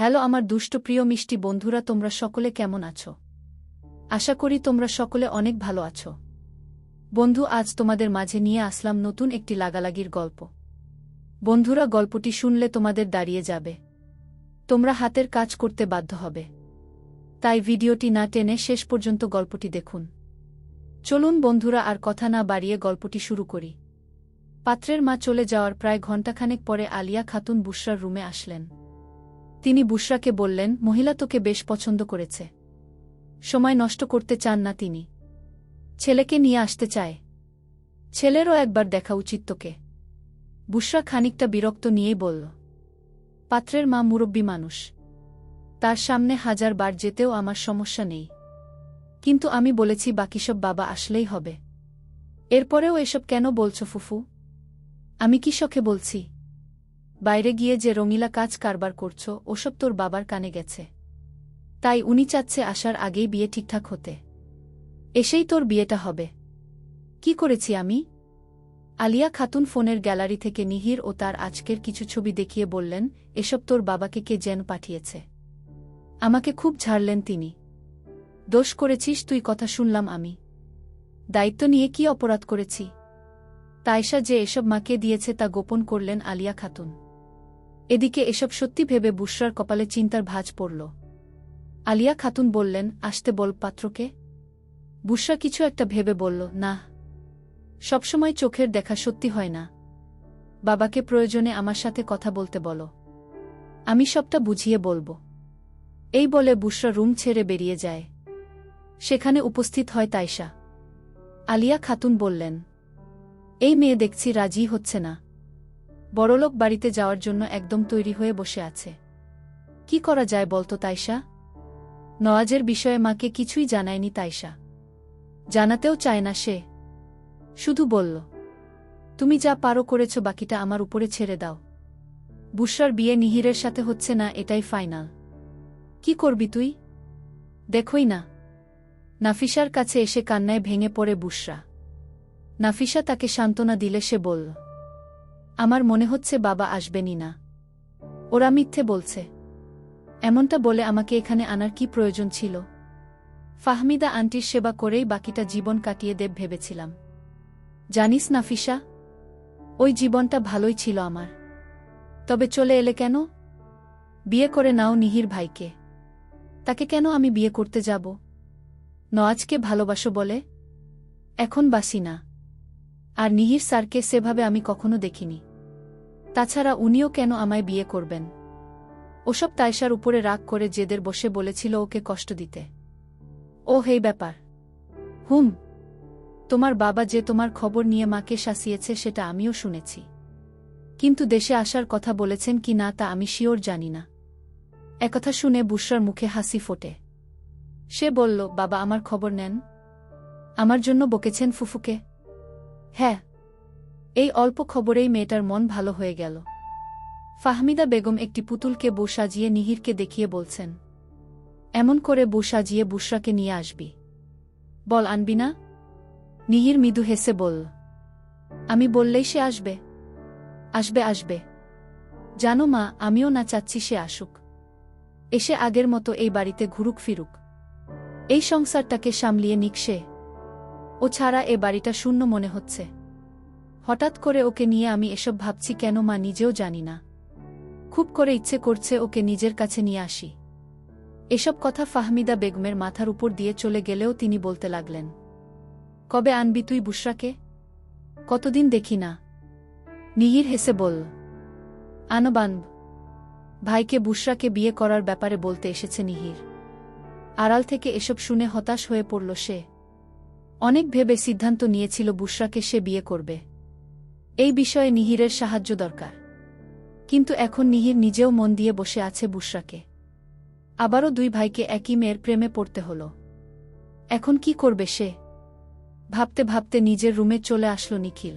Hello আমার দুষ্ট প্রিয় মিষ্টি বন্ধুরা, তোমরা সকলে কেমন আছো? আশা করি তোমরা সকলে অনেক ভালো আছো। বন্ধু, আজ তোমাদের মাঝে নিয়ে আসলাম নতুন একটি লাগালাগির গল্প। বন্ধুরা, গল্পটি শুনলে তোমাদের দাঁড়িয়ে যাবে। তোমরা হাতের কাজ করতে বাধ্য হবে। তাই ভিডিওটি না টেনে শেষ পর্যন্ত গল্পটি দেখুন। চলুন বন্ধুরা, আর কথা না বাড়িয়ে গল্পটি শুরু করি। পাত্রের মা চলে যাওয়ার প্রায় ঘণ্টাখানেক পরে আলিয়া খাতুন বুসরার রুমে আসলেন। তিনি বুশরাকে বললেন, মহিলা তোকে বেশ পছন্দ করেছে। সময় নষ্ট করতে চান না তিনি। ছেলেকে নিয়ে আসতে চায়। ছেলেরও একবার দেখা উচিত তোকে। বুশরা খানিকটা বিরক্ত নিয়েই বলল, পাত্রের মা মুরব্বী মানুষ। তার সামনে হাজার বার যেতেও আমার সমস্যা নেই। কিন্তু আমি বলেছি বাকি সব বাবা আসলেই হবে। এরপরেও এসব কেন বলছো ফুফু? আমি কি শখে বলছি? বাইরে গিয়ে যে রঙিলা কাজ কারবার করছ, ওসব তোর বাবার কানে গেছে। তাই উনি চাচ্ছে আসার আগেই বিয়ে ঠিকঠাক হতে। এসেই তোর বিয়েটা হবে। কি করেছি আমি? আলিয়া খাতুন ফোনের গ্যালারি থেকে নিহির ও তার আজকের কিছু ছবি দেখিয়ে বললেন, এসব তোর বাবাকে কে যেন পাঠিয়েছে। আমাকে খুব ঝাড়লেন তিনি। দোষ করেছিস, তুই কথা শুনলাম আমি। দায়িত্ব নিয়ে কি অপরাধ করেছি? তাইশা যে এসব মাকে দিয়েছে তা গোপন করলেন আলিয়া খাতুন। এদিকে এসব সত্যি ভেবে বুসরার কপালে চিন্তার ভাঁজ পড়ল। আলিয়া খাতুন বললেন, আসতে বল পাত্রকে? বুসরা কিছু একটা ভেবে বলল, না। সবসময় চোখের দেখা সত্যি হয় না। বাবাকে প্রয়োজনে আমার সাথে কথা বলতে বলো। আমি সবটা বুঝিয়ে বলব। এই বলে বুসরা রুম ছেড়ে বেরিয়ে যায়। সেখানে উপস্থিত হয় তাইশা। আলিয়া খাতুন বললেন, এই মেয়ে দেখছি রাজি হচ্ছে না। বড়লোক বাড়িতে যাওয়ার জন্য একদম তৈরি হয়ে বসে আছে। কি করা যায় বলতো তাইশা? নওয়াজের বিষয়ে মাকে কিছুই জানায়নি তাইশা। জানাতেও চায় না সে। শুধু বলল, তুমি যা পারো করেছ বাকিটা আমার উপরে ছেড়ে দাও। বুসরার বিয়ে নিহিরের সাথে হচ্ছে না, এটাই ফাইনাল। কি করবি তুই? দেখই না। নাফিসার কাছে এসে কান্নায় ভেঙে পড়ে বুসরা নাফিসা তাকে সান্ত্বনা দিলে সে বলল আমার মনে হচ্ছে বাবা আসবেনই না। ওরা মিথ্যে বলছে। এমনটা বলে আমাকে এখানে আনার কি প্রয়োজন ছিল? ফাহমিদা আন্টির সেবা করেই বাকিটা জীবন কাটিয়ে দেব ভেবেছিলাম। জানিস নাফিসা ওই জীবনটা ভালোই ছিল আমার। তবে চলে এলে কেন? বিয়ে করে নাও নিহির ভাইকে। তাকে কেন আমি বিয়ে করতে যাব? নওয়াজকে ভালোবাসো বলে? এখন বাসি না। আর নিহির স্যারকে সেভাবে আমি কখনো দেখিনি। তাছাড়া উনিও কেন আমায় বিয়ে করবেন? ওসব তাইশার উপরে রাগ করে জেদের বসে বলেছিল ওকে কষ্ট দিতে। ও হেই ব্যাপার। হুম, তোমার বাবা যে তোমার খবর নিয়ে মাকে শাসিয়েছে সেটা আমিও শুনেছি। কিন্তু দেশে আসার কথা বলেছেন কি না তা আমি শিওর জানি না। একথা শুনে বুসরার মুখে হাসি ফোটে। সে বলল, বাবা, আমার খবর নেন। আমার জন্য বকেছেন ফুফুকে? হ্যাঁ এই অল্প খবরেই মেয়েটার মন ভালো হয়ে গেল। ফাহমিদা বেগম একটি পুতুলকে বউ সাজিয়ে নিহিরকে দেখিয়ে বলছেন, এমন করে বউ সাজিয়ে বুসরাকে নিয়ে আসবি। বল, আনবি না? নিহির মৃদু হেসে বলল, আমি বললেই সে আসবে। আসবে আসবে। জানো মা, আমিও না চাচ্ছি সে আসুক। এসে আগের মতো এই বাড়িতে ঘুরুক ফিরুক। এই সংসারটাকে সামলিয়ে নিক সে। ও ছাড়া এ বাড়িটা শূন্য মনে হচ্ছে। হঠাৎ করে ওকে নিয়ে আমি এসব ভাবছি কেন মা নিজেও জানি না। খুব করে ইচ্ছে করছে ওকে নিজের কাছে নিয়ে আসি। এসব কথা ফাহমিদা বেগমের মাথার উপর দিয়ে চলে গেলেও তিনি বলতে লাগলেন, কবে আনবি তুই বুসরাকে কতদিন দেখি না। নিহির হেসে বল আনবানব ভাইকে বুসরাকে বিয়ে করার ব্যাপারে বলতে এসেছে নিহির। আড়াল থেকে এসব শুনে হতাশ হয়ে পড়ল সে। অনেক ভেবে সিদ্ধান্ত নিয়েছিল বুসরাকে সে বিয়ে করবে। এই বিষয়ে নিহিরের সাহায্য দরকার। কিন্তু এখন নিহির নিজেও মন দিয়ে বসে আছে বুসরাকে আবারও দুই ভাইকে একই মেয়ের প্রেমে পড়তে হল। এখন কি করবে সে? ভাবতে ভাবতে নিজের রুমে চলে আসলো নিখিল।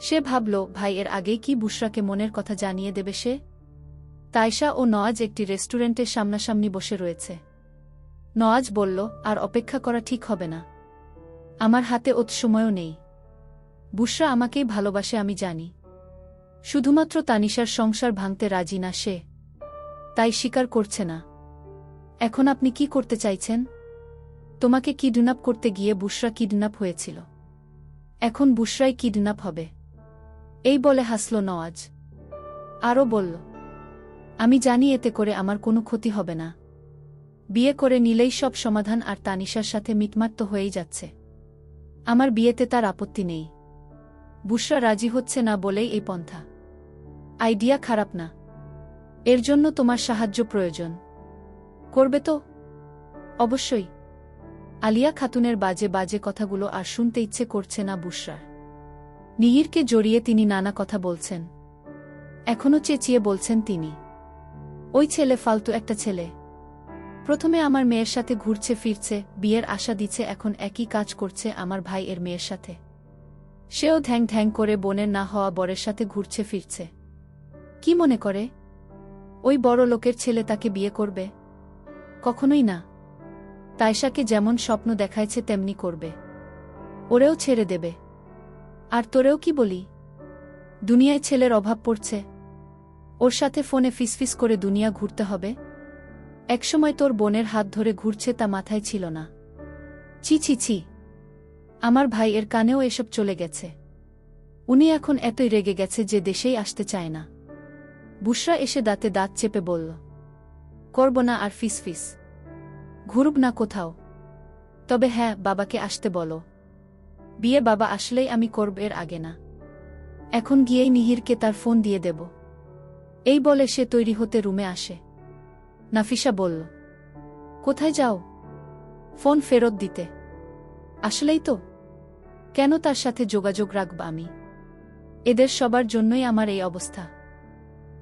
সে ভাবল, ভাই, এর আগেই কি বুসরাকে মনের কথা জানিয়ে দেবে সে? তাইশা ও নওয়াজ একটি রেস্টুরেন্টের সামনাসামনি বসে রয়েছে। নওয়াজ বলল, আর অপেক্ষা করা ঠিক হবে না। আমার হাতে ওত সময়ও নেই। বুসরা আমাকেই ভালোবাসে, আমি জানি। শুধুমাত্র তানিশার সংসার ভাঙতে রাজি না সে। তাই স্বীকার করছে না। এখন আপনি কি করতে চাইছেন? তোমাকে কিডন্যাপ করতে গিয়ে বুশরা কিডন্যাপ হয়েছিল। এখন বুশরাই কিডন্যাপ হবে। এই বলে হাসল নওয়াজ। আরও বলল, আমি জানি এতে করে আমার কোনো ক্ষতি হবে না। বিয়ে করে নিলেই সব সমাধান আর তানিশার সাথে মিটমাট হয়েই যাচ্ছে। আমার বিয়েতে তার আপত্তি নেই। বুশরা রাজি হচ্ছে না বলেই এই পন্থা। আইডিয়া খারাপ না। এর জন্য তোমার সাহায্য প্রয়োজন। করবে তো? অবশ্যই। আলিয়া খাতুনের বাজে বাজে কথাগুলো আর শুনতে ইচ্ছে করছে না বুশরার। নিহিরকে জড়িয়ে তিনি নানা কথা বলছেন। এখনও চেঁচিয়ে বলছেন তিনি। ওই ছেলে ফালতু একটা ছেলে। প্রথমে আমার মেয়ের সাথে ঘুরছে, ফিরছে, বিয়ের আশা দিচ্ছে, এখন একই কাজ করছে আমার ভাই এর মেয়ের সাথে। সেও ধ্যাং ধ্যাং করে বোনের না হওয়া বরের সাথে ঘুরছে ফিরছে। কি মনে করে? ওই বড় লোকের ছেলে তাকে বিয়ে করবে? কখনোই না। তাইশাকে যেমন স্বপ্ন দেখাইছে তেমনি করবে। ওরেও ছেড়ে দেবে। আর তোরেও কি বলি? দুনিয়ায় ছেলের অভাব পড়ছে। ওর সাথে ফোনে ফিসফিস করে দুনিয়া ঘুরতে হবে। একসময় তোর বোনের হাত ধরে ঘুরছে তা মাথায় ছিল না। ছি ছি ছি। আমার ভাই এর কানেও এসব চলে গেছে। উনি এখন এতই রেগে গেছে যে দেশেই আসতে চায় না। বুশরা এসে দাঁতে দাঁত চেপে বলল, করব না আর ফিস ফিস। ঘুরুব না কোথাও। তবে হ্যাঁ বাবাকে আসতে বলো। বিয়ে বাবা আসলেই আমি করব এর আগে না। এখন গিয়েই মিহিরকে তার ফোন দিয়ে দেব। এই বলে সে তৈরি হতে রুমে আসে। নাফিসা বলল, কোথায় যাও? ফোন ফেরত দিতে। আসলেই তো। কেন তার সাথে যোগাযোগ রাখব আমি? এদের সবার জন্যই আমার এই অবস্থা।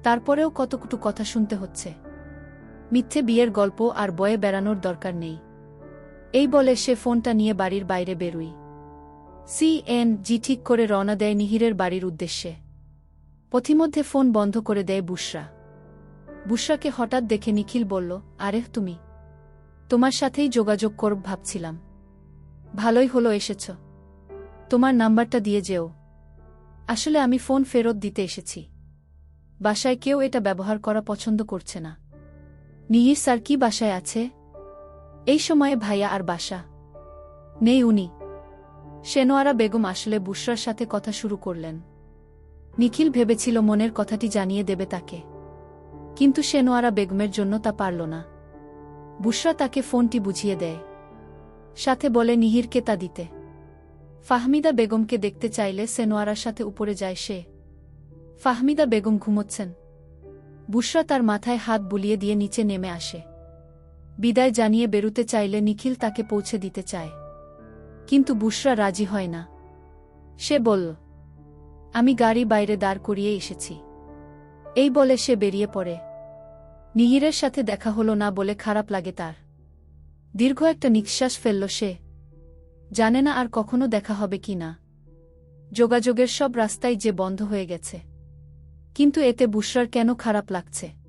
তারপরেও কতকুটু কথা শুনতে হচ্ছে। মিথ্যে বিয়ের গল্প আর বয়ে বেড়ানোর দরকার নেই। এই বলে সে ফোনটা নিয়ে বাড়ির বাইরে বেরুই। সি এন জি ঠিক করে রওনা দেয় নিহিরের বাড়ির উদ্দেশ্যে। পথিমধ্যে ফোন বন্ধ করে দেয় বুশরা। বুশরাকে হঠাৎ দেখে নিখিল বলল, আরে, তুমি? তোমার সাথেই যোগাযোগ করব ভাবছিলাম। ভালোই হলো, এসেছ। তোমার নাম্বারটা দিয়ে যেও। আসলে আমি ফোন ফেরত দিতে এসেছি। বাসায় কেউ এটা ব্যবহার করা পছন্দ করছে না। নিহির স্যার কি বাসায় আছে? এই সময়ে ভাইয়া আর বাসা। নেই উনি। সেনোয়ারা বেগম আসলে বুশরার সাথে কথা শুরু করলেন। নিখিল ভেবেছিল মনের কথাটি জানিয়ে দেবে তাকে। কিন্তু সেনোয়ারা বেগমের জন্য তা পারল না। বুশরা তাকে ফোনটি বুঝিয়ে দেয়। সাথে বলে নিহিরকে তা দিতে। ফাহমিদা বেগমকে দেখতে চাইলে সেনোয়ারার সাথে উপরে যায় সে। ফাহমিদা বেগম ঘুমোচ্ছেন। বুশরা তার মাথায় হাত বুলিয়ে দিয়ে নিচে নেমে আসে। বিদায় জানিয়ে বেরুতে চাইলে নিখিল তাকে পৌঁছে দিতে চায়। কিন্তু বুশরা রাজি হয় না। সে বলল, আমি গাড়ি বাইরে দাঁড় করিয়ে এসেছি। এই বলে সে বেরিয়ে পড়ে। নিহিরের সাথে দেখা হলো না বলে খারাপ লাগে তার। দীর্ঘ একটা নিঃশ্বাস ফেলল সে। জানে না আর কখনো দেখা হবে কি না। যোগাযোগের সব রাস্তাই যে বন্ধ হয়ে গেছে। কিন্তু এতে বুশরার কেন খারাপ লাগছে?